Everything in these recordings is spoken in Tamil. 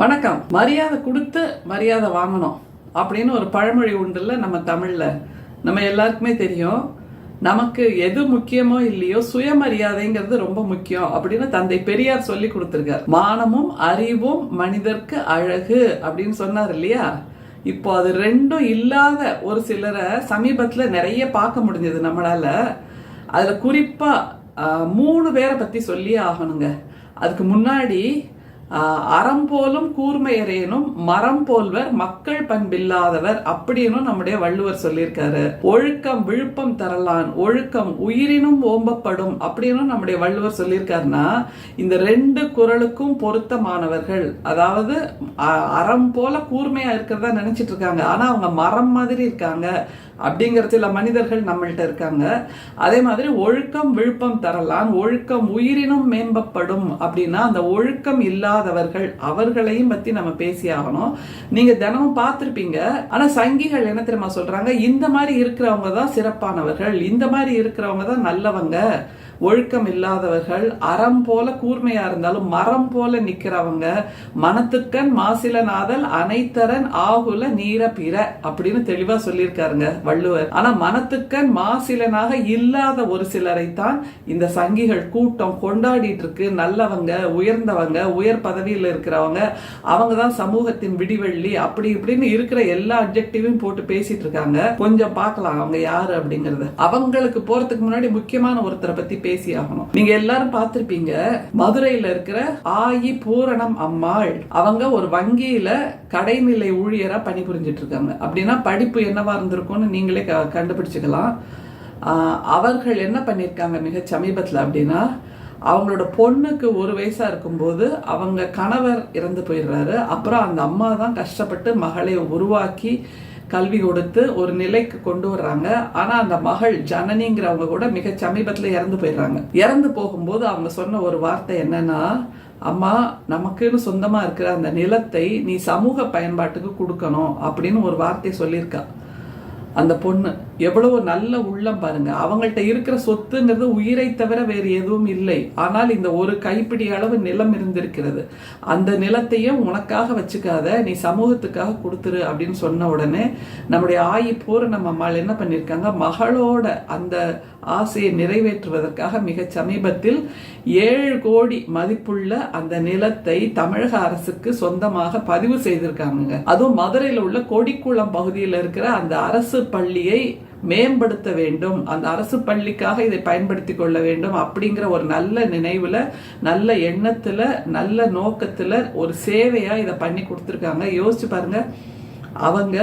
வணக்கம். மரியாதை கொடுத்து மரியாதை வாங்கணும் அப்படின்னு ஒரு பழமொழி உண்டுல்ல நம்ம தமிழ்ல. நம்ம எல்லாருக்குமே தெரியும். நமக்கு எது முக்கியமோ இல்லையோ சுயமரியாதைங்கிறது ரொம்ப முக்கியம் அப்படின்னு தந்தை பெரியார் சொல்லி கொடுத்துருக்கார். மானமும் அறிவும் மனிதர்க்கு அழகு அப்படின்னு சொன்னார் இல்லையா? இப்போ அது ரெண்டும் இல்லாத ஒரு சிலரை சமீபத்துல நிறைய பார்க்க முடிஞ்சது நம்மளால. அதுல குறிப்பா மூணு பேரை பத்தி சொல்லியே ஆகணுங்க. அதுக்கு முன்னாடி அறம் போலும் கூர்மையரேனும் மரம் போல்வர் மக்கள் பண்பில்லாதவர் அப்படின்னு நம்முடைய வள்ளுவர் சொல்லியிருக்காரு. ஒழுக்கம் விழுப்பம் தரலான் ஒழுக்கம் உயிரினும் ஓம்பப்படும் அப்படின்னு நம்முடைய வள்ளுவர் சொல்லியிருக்காருன்னா இந்த ரெண்டு குரலுக்கும் பொருத்தமானவர்கள் அதாவது அ- அறம் போல கூர்மையா இருக்கிறதா நினைச்சிட்டு இருக்காங்க. ஆனா அவங்க மரம் மாதிரி இருக்காங்க. அப்படிங்கிற சில மனிதர்கள் நம்மள்ட்ட இருக்காங்க. அதே மாதிரி ஒழுக்கம் விழுப்பம் தரலாம். ஒழுக்கம் உயிரினும் மேம்பப்படும் அப்படின்னா அந்த ஒழுக்கம் இல்லாதவர்கள் அவர்களையும் பத்தி நம்ம பேசி ஆகணும். நீங்க தினமும் பார்த்திருப்பீங்க. ஆனா சங்கிகள் என்ன தெரியுமா சொல்றாங்க? இந்த மாதிரி இருக்கிறவங்க தான் சிறப்பானவர்கள். இந்த மாதிரி இருக்கிறவங்க தான் நல்லவங்க. ஒழுக்கம் இல்லாதவர்கள் அறம் போல கூர்மையா இருந்தாலும் மரம் போல நிக்கிறவங்க மனத்துக்கண் மாசிலநாதல் அனைத்தரன் ஆகுல நீர பிற அப்படின்னு தெளிவா சொல்லியிருக்காருங்க வள்ளுவர். ஆனா மனத்துக்கண் மாசிலனாக இல்லாத ஒரு சிலரைத்தான் இந்த சங்கிகள் கூட்டம் கொண்டாடிட்டு இருக்கு நல்லவங்க உயர்ந்தவங்க உயர் பதவியில் இருக்கிறவங்க அவங்க தான் சமூகத்தின் விடிவெள்ளி அப்படி இப்படின்னு இருக்கிற எல்லா அப்ஜெக்டிவையும் போட்டு பேசிட்டு இருக்காங்க கொஞ்சம் பார்க்கலாம் அவங்க யாரு அப்படிங்கறது. அவங்களுக்கு போறதுக்கு முன்னாடி முக்கியமான ஒருத்தரை பத்தி பேசி ஆகணும் நீங்க எல்லாரும் பார்த்திருப்பீங்க மதுரையில இருக்கிற ஆயி பூரணம் அம்மாள் அவங்க ஒரு வங்கியில கடைநிலை ஊழியரா பணிபுரிஞ்சிட்டு இருக்காங்க. அப்படின்னா படிப்பு என்னவா இருந்திருக்கும்னு நீங்களே கண்டுபிடிச்சுக்கலாம். ஆஹ் அவர்கள் என்ன பண்ணியிருக்காங்க மிக சமீபத்தில் அப்படின்னா அவங்களோட பொண்ணுக்கு ஒரு வயசா இருக்கும்போது அவங்க கணவர் இறந்து போயிடுறாரு. அப்புறம் அந்த அம்மா தான் கஷ்டப்பட்டு மகளை உருவாக்கி கல்வி கொடுத்து ஒரு நிலைக்கு கொண்டு வர்றாங்க. ஆனா அந்த மகள் ஜனனிங்கிறவங்க கூட மிக சமீபத்துல இறந்து போயிடுறாங்க. இறந்து போகும்போது அவங்க சொன்ன ஒரு வார்த்தை என்னன்னா அம்மா நமக்குன்னு சொந்தமா இருக்கிற அந்த நிலத்தை நீ சமூக பயன்பாட்டுக்கு கொடுக்கணும் அப்படின்னு ஒரு வார்த்தை சொல்லியிருக்கா. அந்த பொண்ணு. எவ்வளவு நல்ல உள்ளம் பாருங்க. அவங்கள்ட்ட இருக்கிற சொத்துங்கிறது உயிரை தவிர வேறு எதுவும் இல்லை. ஆனால் இந்த ஒரு கைப்பிடி அளவு நிலம் இருந்திருக்கிறது. அந்த நிலத்தையும் உனக்காக வச்சுக்காத நீ சமூகத்துக்காக கொடுத்துரு அப்படின்னு சொன்ன உடனே நம்முடைய ஆயி பூரணம் அம்மாள் என்ன பண்ணியிருக்காங்க மகளோட அந்த ஆசையை நிறைவேற்றுவதற்காக மிக சமீபத்தில் ஏழு கோடி மதிப்புள்ள அந்த நிலத்தை தமிழக அரசுக்கு சொந்தமாக பதிவு செய்திருக்காங்க அதுவும் மதுரையில் உள்ள கொடிக்குளம் பகுதியில் இருக்கிற அந்த அரசு பள்ளியை மேம்படுத்த வேண்டும். அந்த அரசு பள்ளிக்காக இதை பயன்படுத்தி கொள்ள வேண்டும் அப்படிங்கிற ஒரு நல்ல நினைவுல நல்ல எண்ணத்துல நல்ல நோக்கத்துல ஒரு சேவையா இதை பண்ணி கொடுத்துருக்காங்க. யோசிச்சு பாருங்க. அவங்க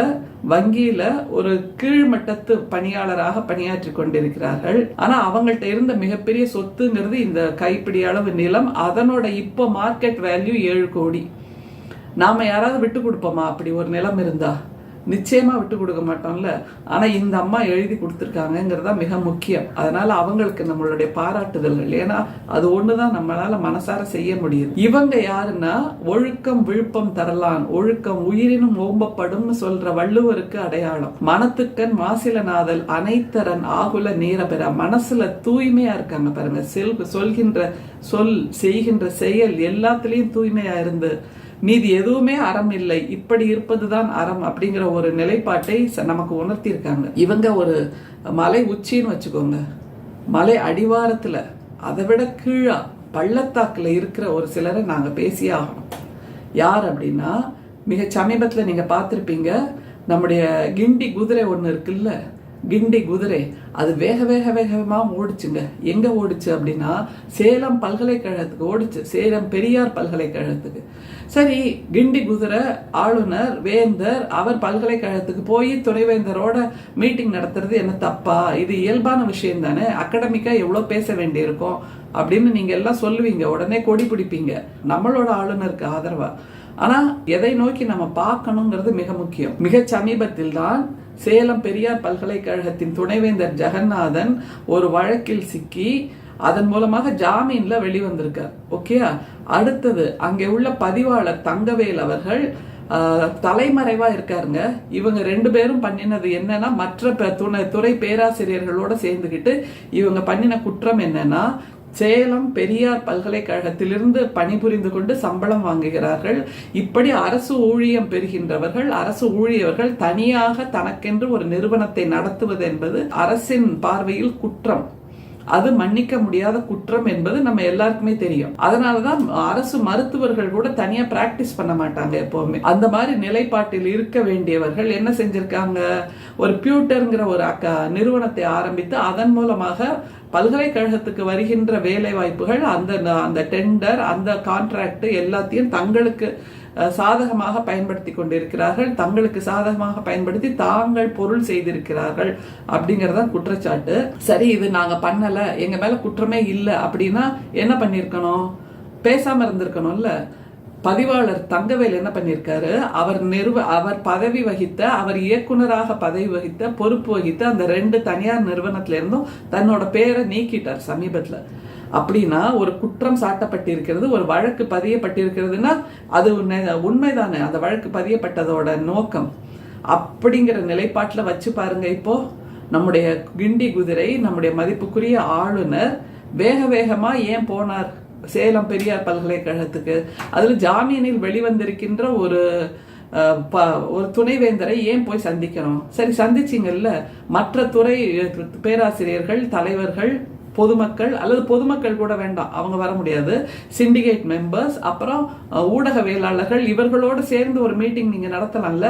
வங்கியில ஒரு கீழ்மட்டத்து பணியாளராக பணியாற்றி கொண்டிருக்கிறார்கள். ஆனா அவங்கள்ட்ட இருந்த மிகப்பெரிய சொத்துங்கிறது இந்த கைப்பிடி அளவு நிலம். அதனோட இப்போ மார்க்கெட் வேல்யூ ஏழு கோடி. நாம யாராவது விட்டு கொடுப்போமா? அப்படி ஒரு நிலம் இருந்தா. நிச்சயமா விட்டு கொடுக்க மாட்டோம்ல. ஆனா இந்த அம்மா எழுதி கொடுத்துருக்காங்கங்கிறது தான் மிக முக்கியம். அதனால அவங்களுக்கு நம்மளுடைய பாராட்டுதல்கள். ஏன்னா அது ஒண்ணுதான் நம்மளால மனசார செய்ய முடியுது. இவங்க யாருன்னா ஒழுக்கம் விழுப்பம் தரலான். ஒழுக்கம் உயிரினும் ஓம்பப்படும்னு சொல்ற வள்ளுவருக்கு அடையாளம். மனத்துக்கன் மாசிலநாதல் அனைத்தரன் ஆகுல நீர பெற மனசுல தூய்மையா இருக்காங்க பாருங்க. செல் சொல்கின்ற சொல் செய்கின்ற செயல் எல்லாத்துலயும் தூய்மையா இருந்து மீதி எதுவுமே அறம் இல்லை. இப்படி இருப்பதுதான் அறம் அப்படிங்கிற ஒரு நிலைப்பாட்டை ச- நமக்கு உணர்த்தியிருக்காங்க. இவங்க ஒரு மலை உச்சின்னு வச்சுக்கோங்க. மலை அடிவாரத்துல அதை விட கீழா பள்ளத்தாக்குல இருக்கிற ஒரு சிலரை நாங்க பேசியே ஆகணும். யார் அப்படின்னா மிக சமீபத்துல நீங்க பார்த்துருப்பீங்க நம்முடைய கிண்டி குதிரை ஒன்று இருக்குல்ல கிண்டி குதிரை அது வேக வேக வேகமாக ஓடிச்சுங்க. எங்கே ஓடிச்சு அப்படின்னா சேலம் பல்கலைக்கழகத்துக்கு ஓடிச்சு. சேலம் பெரியார் பல்கலைக்கழகத்துக்கு. சரி கிண்டி குதிரை ஆளுநர் வேந்தர் அவர் பல்கலைக்கழகத்துக்கு போய் துணைவேந்தரோட மீட்டிங் நடத்துறது என்ன தப்பா? இது இயல்பான விஷயம் தானே? அகடமிக்காக எவ்வளோ பேச வேண்டியிருக்கும்? அப்படின்னு நீங்கள் எல்லாம் சொல்லுவீங்க. உடனே கொடி பிடிப்பீங்க. நம்மளோட ஆளுநருக்கு ஆதரவாக ஆனால் எதை நோக்கி நம்ம பார்க்கணுங்கிறது மிக முக்கியம். மிக சமீபத்தில் தான் சேலம் பெரியார் பல்கலைக்கழகத்தின் துணைவேந்தர் ஜெகநாதன் ஒரு வழக்கில் சிக்கி அதன் மூலமாக ஜாமீன்ல வெளிவந்திருக்கார். ஓகே அடுத்தது அங்கே உள்ள பதிவாளர் தங்கவேல் அவர்கள் ஆஹ், தலைமறைவா இருக்காருங்க. இவங்க ரெண்டு பேரும் பண்ணினது என்னன்னா மற்ற துணை துறை பேராசிரியர்களோட சேர்ந்துக்கிட்டு இவங்க பண்ணின குற்றம் என்னன்னா சேலம் பெரியார் பல்கலைக்கழகத்திலிருந்து பணிபுரிந்து கொண்டு சம்பளம் வாங்குகிறார்கள். இப்படி அரசு ஊழியம் பெறுகின்றவர்கள் அரசு ஊழியர்கள் தனியாக தனக்கென்று ஒரு நிறுவனத்தை நடத்துவது என்பது அரசின் பார்வையில் குற்றம். அது மன்னிக்க முடியாத குற்றம் என்பது நம்ம எல்லாருக்குமே தெரியும். அதனாலதான் அரசு மருத்துவர்கள் கூட தனியா பிராக்டிஸ் பண்ண மாட்டாங்க எப்பவுமே. அந்த மாதிரி நிலைப்பாட்டில் இருக்க வேண்டியவர்கள் என்ன செஞ்சிருக்காங்க? ஒரு பியூட்டர்ங்கிற ஒரு அக்க நிறுவனத்தை ஆரம்பித்து அதன் மூலமாக பல்கலைக்கழகத்துக்கு வருகின்ற வேலை வாய்ப்புகள் அந்த அந்த டெண்டர் அந்த கான்ட்ராக்ட் எல்லாத்தையும் தங்களுக்கு சாதகமாக பயன்படுத்தி கொண்டிருக்கிறார்கள். தங்களுக்கு சாதகமாக பயன்படுத்தி தாங்கள் பொருள் செய்திருக்கிறார்கள் அப்படிங்கறதான் குற்றச்சாட்டு. சரி இது நாங்க பண்ணல. எங்க மேல குற்றமே இல்லை. அப்படின்னா என்ன பண்ணிருக்கணும்? பேசாம இருந்திருக்கணும்ல. பதிவாளர் தங்கவேல் என்ன பண்ணியிருக்காரு அவர் நிறுவ அவர் பதவி வகித்த அவர் இயக்குனராக பதவி வகித்த பொறுப்பு வகித்த அந்த ரெண்டு தனியார் நிறுவனத்துல இருந்தும் தன்னோட பேரை நீக்கிட்டார் சமீபத்துல. அப்படின்னா ஒரு குற்றம் சாட்டப்பட்டிருக்கிறது ஒரு வழக்கு பதியப்பட்டிருக்கிறதுனா அது உண்மை- உண்மைதானே? அந்த வழக்கு பதியப்பட்டதோட நோக்கம். அப்படிங்கிற நிலைப்பாட்டில் வச்சு பாருங்க இப்போ. நம்முடைய கிண்டி குதிரை நம்முடைய மதிப்புக்குரிய ஆளுநர் வேக வேகமாக ஏன் போனார்? சேலம் பெரியார் பல்கலைக்கழகத்துக்கு. அதில் ஜாமீனில் வெளிவந்திருக்கின்ற ஒரு ப- ஒரு துணைவேந்தரை ஏன் போய் சந்திக்கணும்? சரி சந்திச்சிங்கல்ல. மற்ற துறை பேராசிரியர்கள் தலைவர்கள் பொதுமக்கள் அல்லது பொதுமக்கள் கூட வேண்டாம் அவங்க வர முடியாது. சிண்டிகேட் மெம்பர்ஸ் அப்புறம் ஊடகவியலாளர்கள் இவர்களோடு சேர்ந்து ஒரு மீட்டிங் நீங்க நடத்தலாம்ல?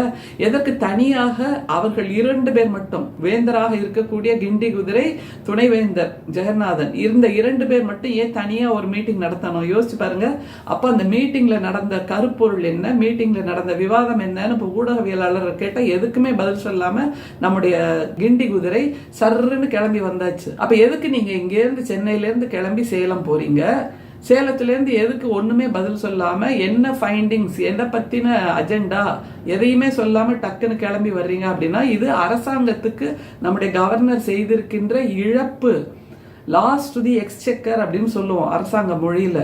எதற்கு தனியாக அவர்கள் இரண்டு பேர் மட்டும் வேந்தராக இருக்கக்கூடிய கிண்டி குதிரை துணைவேந்தர் ஜெகநாதன் இருந்த இரண்டு பேர் மட்டும் ஏன் தனியா ஒரு மீட்டிங் நடத்தணும்? யோசிச்சு பாருங்க. அப்ப அந்த மீட்டிங்ல நடந்த கருப்பொருள் என்ன? மீட்டிங்ல நடந்த விவாதம் என்னன்னு இப்போ ஊடகவியலாளர் கேட்டால் எதுக்குமே பதில் சொல்லாம நம்முடைய கிண்டி குதிரை சர்ருன்னு கிளம்பி வந்தாச்சு. அப்ப எதுக்கு நீங்க இங்க இங்கேருந்து சென்னையிலேருந்து கிளம்பி சேலம் போகிறீங்க சேலத்துலேருந்து எதுக்கு ஒன்றுமே பதில் சொல்லாமல் என்ன ஃபைண்டிங்ஸ் எதை பற்றின அஜெண்டா எதையுமே சொல்லாமல் டக்குன்னு கிளம்பி வர்றீங்க அப்படின்னா இது அரசாங்கத்துக்கு நம்முடைய கவர்னர் செய்திருக்கின்ற இழப்பு. லாஸ்ட் டு தி எக்ஸ்செக்கர் அப்படின்னு சொல்லுவோம் அரசாங்க மொழியில்.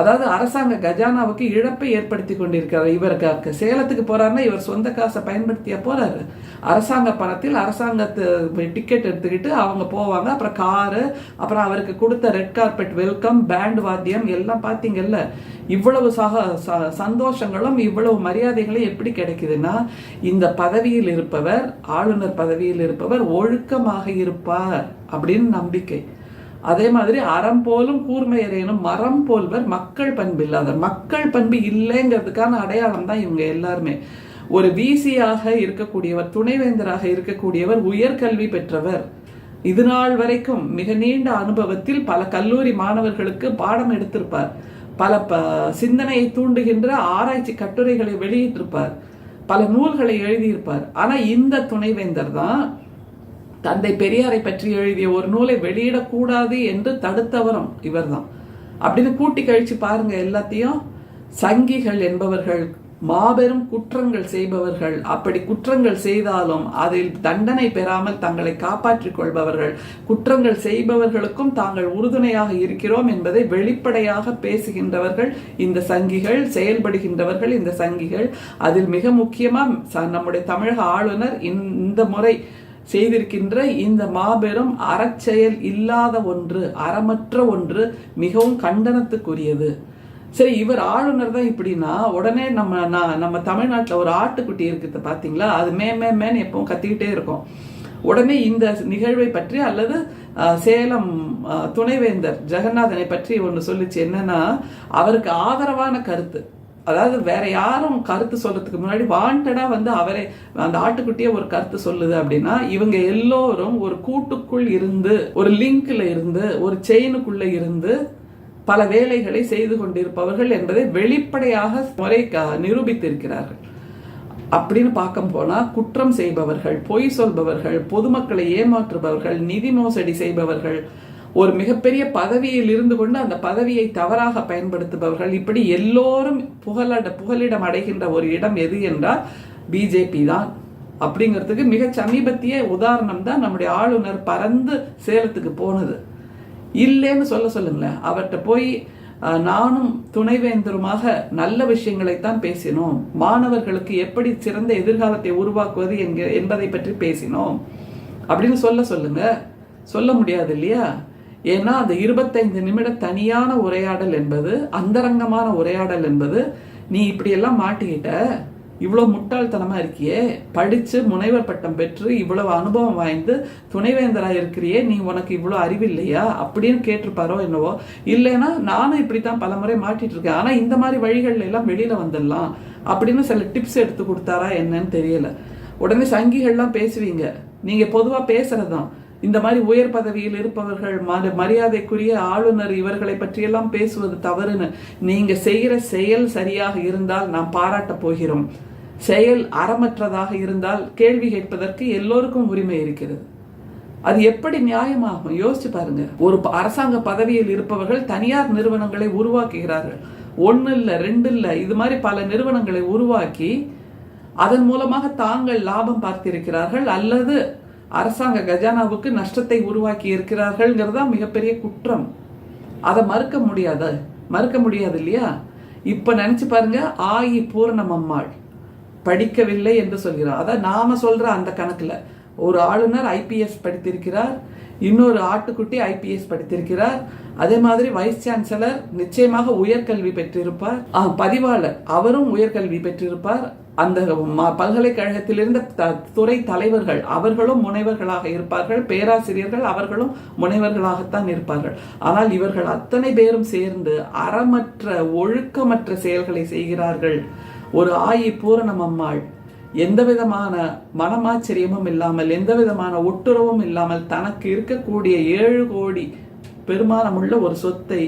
அதாவது அரசாங்க கஜானாவுக்கு இழப்பை ஏற்படுத்தி கொண்டிருக்கிறார் இவருக்கு. சேலத்துக்கு போறாருன்னா இவர் சொந்த காசை பயன்படுத்தியா போறாரு. அரசாங்க பணத்தில் அரசாங்கத்து டிக்கெட் எடுத்துக்கிட்டு அவங்க போவாங்க. அப்புறம் காரு அப்புறம் அவருக்கு கொடுத்த ரெட் கார்பெட் வெல்கம் பேண்ட் வாத்தியம் எல்லாம் பார்த்தீங்கல்ல இவ்வளவு சக ச- சந்தோஷங்களும் இவ்வளவு மரியாதைகளும் எப்படி கிடைக்குதுன்னா இந்த பதவியில் இருப்பவர் ஆளுநர் பதவியில் இருப்பவர் ஒழுக்கமாக இருப்பார் அப்படின்னு நம்பிக்கை. அதே மாதிரி அறம் போலும் கூர்மையரேனும் மரம் போல்வர் மக்கள் பண்பு இல்லாத மக்கள் பண்பு இல்லைங்கிறதுக்கான அடையாளம் தான் இவங்க எல்லாருமே. ஒரு பிசியாக இருக்கக்கூடியவர் துணைவேந்தராக இருக்கக்கூடியவர் உயர்கல்வி பெற்றவர். இது நாள் வரைக்கும் மிக நீண்ட அனுபவத்தில் பல கல்லூரி மாணவர்களுக்கு பாடம் எடுத்திருப்பார். பல ப சிந்தனையை தூண்டுகின்ற ஆராய்ச்சி கட்டுரைகளை வெளியிட்டிருப்பார். பல நூல்களை எழுதியிருப்பார். ஆனா இந்த துணைவேந்தர் தான் தந்தை பெரியாரை பற்றி எழுதிய ஒரு நூலை வெளியிடக்கூடாது என்று தடுத்தவரும் இவர்தான் அப்படின்னு கூட்டி கழிச்சு பாருங்க எல்லாத்தையும். சங்கிகள் என்பவர்கள் மாபெரும் குற்றங்கள் செய்பவர்கள். அப்படி குற்றங்கள் செய்தாலும் அதில் தண்டனை பெறாமல் தங்களை காப்பாற்றிக் கொள்பவர்கள். குற்றங்கள் செய்பவர்களுக்கும் தாங்கள் உறுதுணையாக இருக்கிறோம் என்பதை வெளிப்படையாக பேசுகின்றவர்கள் இந்த சங்கிகள் செயல்படுகின்றவர்கள் இந்த சங்கிகள். அதில் மிக முக்கியமாக நம்முடைய தமிழக ஆளுநர் இந்த முறை செய்திருக்கின்ற இந்த மாபெரும் அறச்செயல் இல்லாத ஒன்று அறமற்ற ஒன்று மிகவும் கண்டனத்துக்குரியது. சரி இவர் ஆளுநர் தான் இப்படின்னா உடனே நம்ம நான் நம்ம தமிழ்நாட்டில் ஒரு ஆட்டுக்குட்டி இருக்குது பார்த்தீங்களா அது மே மே மேன்னு எப்பவும் கத்திக்கிட்டே இருக்கும். உடனே இந்த நிகழ்வை பற்றி அல்லது சேலம் துணைவேந்தர் ஜெகநாதனை பற்றி ஒன்று சொல்லிச்சு. என்னன்னா அவருக்கு ஆதரவான கருத்து. அதாவது வேற யாரும் கருத்து சொல்றதுக்கு முன்னாடி வாண்டடா வந்து அவரே அந்த ஆட்டுக்குட்டியே ஒரு கருத்து சொல்லுது அப்படின்னா இவங்க எல்லோரும் ஒரு கூட்டுக்குள் இருந்து ஒரு லிங்க்ல இருந்து ஒரு செயினுக்குள்ள இருந்து பல வேலைகளை செய்து கொண்டிருப்பவர்கள் என்பதை வெளிப்படையாக முறை நிரூபித்திருக்கிறார்கள். அப்படின்னு பார்க்க போனால் குற்றம் செய்பவர்கள் பொய் சொல்பவர்கள் பொதுமக்களை ஏமாற்றுபவர்கள் நிதி மோசடி செய்பவர்கள் ஒரு மிகப்பெரிய பதவியில் இருந்து கொண்டு அந்த பதவியை தவறாக பயன்படுத்துபவர்கள் இப்படி எல்லோரும் புகழட புகலிடம் அடைகின்ற ஒரு இடம் எது என்றால் பிஜேபி தான். அப்படிங்கிறதுக்கு மிக சமீபத்திய உதாரணம் தான் நம்முடைய ஆளுநர் பறந்து சேலத்துக்கு போனது. இல்லைன்னு சொல்ல சொல்லுங்களேன். அவர்கிட்ட போய் நானும் துணைவேந்தருமாக நல்ல விஷயங்களைத்தான் பேசினோம். மாணவர்களுக்கு எப்படி சிறந்த எதிர்காலத்தை உருவாக்குவது என்க என்பதை பற்றி பேசினோம். அப்படின்னு சொல்ல சொல்லுங்க. சொல்ல முடியாது இல்லையா? ஏன்னா அந்த இருபத்தைந்து நிமிட தனியான உரையாடல் என்பது அந்தரங்கமான உரையாடல் என்பது நீ இப்படியெல்லாம் மாட்டிக்கிட்ட. இவ்வளோ முட்டாள்தனமா இருக்கியே? படிச்சு முனைவர் பட்டம் பெற்று இவ்வளவு அனுபவம் வாய்ந்து துணைவேந்தராக இருக்கிறியே நீ உனக்கு இவ்வளோ அறிவில்லையா? அப்படின்னு கேட்டிருப்பாரோ என்னவோ? இல்லைன்னா நானும் இப்படித்தான் பல முறை மாட்டிட்டு இருக்கேன் ஆனால் இந்த மாதிரி வழிகள்ல எல்லாம் வெளியில வந்துடலாம் அப்படின்னு சில டிப்ஸ் எடுத்து கொடுத்தாரா என்னன்னு தெரியல. உடனே சங்கிகள்லாம் பேசுவீங்க. நீங்க பொதுவா பேசுறதுதான். இந்த மாதிரி உயர் பதவியில் இருப்பவர்கள் மரியாதைக்குரிய ஆளுநர் இவர்களை பற்றியெல்லாம் பேசுவது தவறுன்னு. நீங்க செய்கிற செயல் சரியாக இருந்தால் நாம் பாராட்ட போகிறோம். செயல் அறமற்றதாக இருந்தால் கேள்வி கேட்பதற்கு எல்லோருக்கும் உரிமை இருக்கிறது. அது எப்படி நியாயமாகும்? யோசிச்சு பாருங்க. ஒரு அரசாங்க பதவியில் இருப்பவர்கள் தனியார் நிறுவனங்களை உருவாக்குகிறார்கள். ஒன்று இல்லை ரெண்டு இல்லை இது மாதிரி பல நிறுவனங்களை உருவாக்கி அதன் மூலமாக தாங்கள் லாபம் பார்த்திருக்கிறார்கள் அல்லது அரசாங்க கஜானாவுக்கு நஷ்டத்தை உருவாக்கி இருக்கிறார்கள்ங்கிறது தான் மிகப்பெரிய குற்றம். அதை மறுக்க முடியாது மறுக்க முடியாது இல்லையா? இப்போ நினச்சி பாருங்க ஆயி பூரணம் அம்மாள். படிக்கவில்லை என்று சொல்கிறார். அதான் நாம சொல்ற அந்த கணக்கில். ஒரு ஆளுநர் ஐபிஎஸ் படித்திருக்கிறார். இன்னொரு ஆட்டுக்குட்டி ஐபிஎஸ் படித்திருக்கிறார். அதே மாதிரி வைஸ் சான்சலர் நிச்சயமாக உயர்கல்வி பெற்றிருப்பார். பதிவாளர் அவரும் உயர்கல்வி பெற்றிருப்பார். அந்த பல்கலைக்கழகத்திலிருந்த துறை தலைவர்கள் அவர்களும் முனைவர்களாக இருப்பார்கள். பேராசிரியர்கள் அவர்களும் முனைவர்களாகத்தான் இருப்பார்கள். ஆனால் இவர்கள் அத்தனை பேரும் சேர்ந்து அறமற்ற ஒழுக்கமற்ற செயல்களை செய்கிறார்கள். ஒரு ஆயி பூரணம் அம்மாள். எந்த விதமான மனமாச்சரியமும் இல்லாமல் எந்த விதமான ஒட்டுறவும் இல்லாமல் தனக்கு இருக்கக்கூடிய ஏழு கோடி பெருமானமுள்ள ஒரு சொத்தை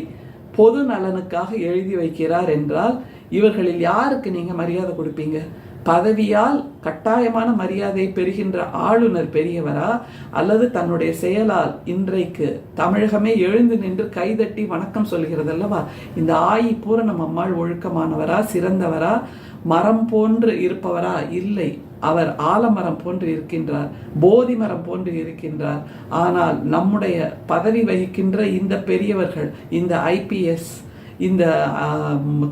பொது நலனுக்காக எழுதி வைக்கிறார் என்றால் இவர்களில் யாருக்கு நீங்க மரியாதை கொடுப்பீங்க? பதவியால் கட்டாயமான மரியாதை பெறுகின்ற ஆளுநர் பெரியவரா? அல்லது தன்னுடைய செயலால் இன்றைக்கு தமிழகமே எழுந்து நின்று கைதட்டி வணக்கம் சொல்கிறது அல்லவா இந்த ஆயி பூரணம் அம்மாள் ஒழுக்கமானவரா சிறந்தவரா? மரம் போன்று இருப்பவரா? இல்லை. அவர் ஆலமரம் போன்று இருக்கின்றார் போதி மரம் போன்று இருக்கின்றார். ஆனால் நம்முடைய பதவி வகிக்கின்ற இந்த பெரியவர்கள் இந்த ஐபிஎஸ் இந்த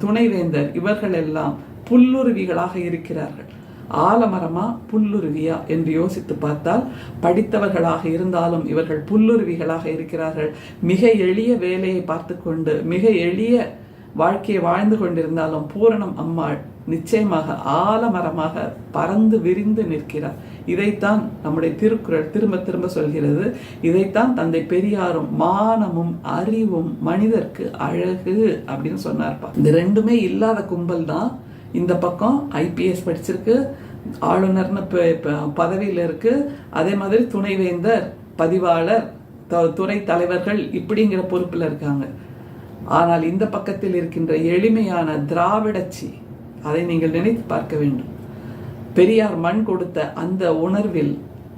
துணைவேந்தர் இவர்கள் எல்லாம் புல்லுருவிகளாக இருக்கிறார்கள். ஆலமரமா புல்லுருவியா என்று யோசித்து பார்த்தால் படித்தவர்களாக இருந்தாலும் இவர்கள் புல்லுருவிகளாக இருக்கிறார்கள். மிக எளிய வேலையை பார்த்து கொண்டு மிக எளிய வாழ்க்கையை வாழ்ந்து கொண்டிருந்தாலும் பூரணம் அம்மாள் நிச்சயமாக ஆலமரமாக பறந்து விரிந்து நிற்கிறார். இதைத்தான் நம்முடைய திருக்குறள் திரும்ப திரும்ப சொல்கிறது. இதைத்தான் தந்தை பெரியாரும் மானமும் அறிவும் மனிதர்க்கு அழகு அப்படின்னு சொன்னார்ப்பா. இந்த ரெண்டுமே இல்லாத கும்பல் தான். இந்த பக்கம் ஐபிஎஸ் படிச்சிருக்கு. ஆளுநர்னு பதவியில் இருக்கு. அதே மாதிரி துணைவேந்தர் பதிவாளர் துறை தலைவர்கள் இப்படிங்கிற பொறுப்பில் இருக்காங்க. ஆனால் இந்த பக்கத்தில் இருக்கின்ற எளிமையான திராவிடச்சி அதை நீங்கள் நினைத்து பார்க்க வேண்டும். பெரியார் மண் கொடுத்த அந்த உணர்வில்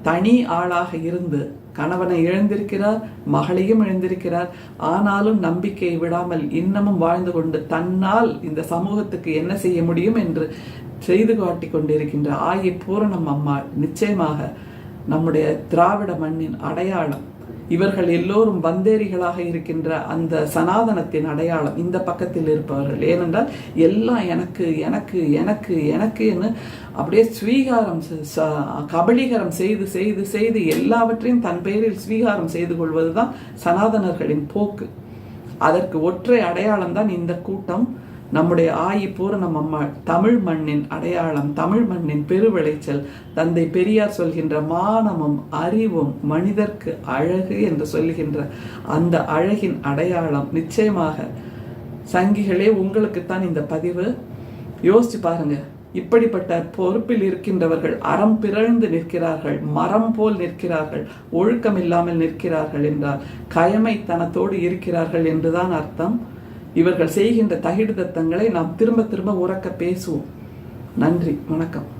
தனி ஆளாக இருந்து கணவனை இழந்திருக்கிறார் மகளையும் இழந்திருக்கிறார். ஆனாலும் நம்பிக்கையை விடாமல் இன்னமும் வாழ்ந்து கொண்டு தன்னால் இந்த சமூகத்துக்கு என்ன செய்ய முடியும் என்று செய்து காட்டி கொண்டிருக்கின்ற ஆயி பூரணம் அம்மாள் நிச்சயமாக நம்முடைய திராவிட மண்ணின் அடையாளம். இவர்கள் எல்லோரும் பந்தேரிகளாக இருக்கின்ற அந்த சனாதனத்தின் அடையாளம் இந்த பக்கத்தில் இருப்பவர்கள். ஏனென்றால் எல்லாம் எனக்கு எனக்கு எனக்கு எனக்குன்னு அப்படியே ஸ்வீகாரம் கபலீகரம் செய்து செய்து செய்து எல்லாவற்றையும் தன் பெயரில் ஸ்வீகாரம் செய்து கொள்வதுதான் சனாதனர்களின் போக்கு. அதற்கு ஒற்றை அடையாளம் தான் இந்த கூட்டம். நம்முடைய ஆயி பூரணம் அம்மாள் தமிழ் மண்ணின் அடையாளம் தமிழ் மண்ணின் பெருவிளைச்சல் தந்தை பெரியார் சொல்கின்ற மானமும் அறிவும் மனிதர்க்கு அழகு என்று சொல்லுகின்ற அந்த அழகின் அடையாளம் நிச்சயமாக சங்கிகளே உங்களுக்குத்தான் இந்த பதிவு. யோசிச்சு பாருங்க. இப்படிப்பட்ட பொறுப்பில் இருக்கின்றவர்கள் அறம் பிறழ்ந்து நிற்கிறார்கள் மரம் போல் நிற்கிறார்கள் ஒழுக்கம் இல்லாமல் நிற்கிறார்கள் என்றால் கயமைத்தனத்தோடு இருக்கிறார்கள் என்றுதான் அர்த்தம். இவர்கள் செய்கின்ற தகிடு தத்தங்களை நாம் திரும்ப திரும்ப உறக்க பேசுவோம். நன்றி. வணக்கம்.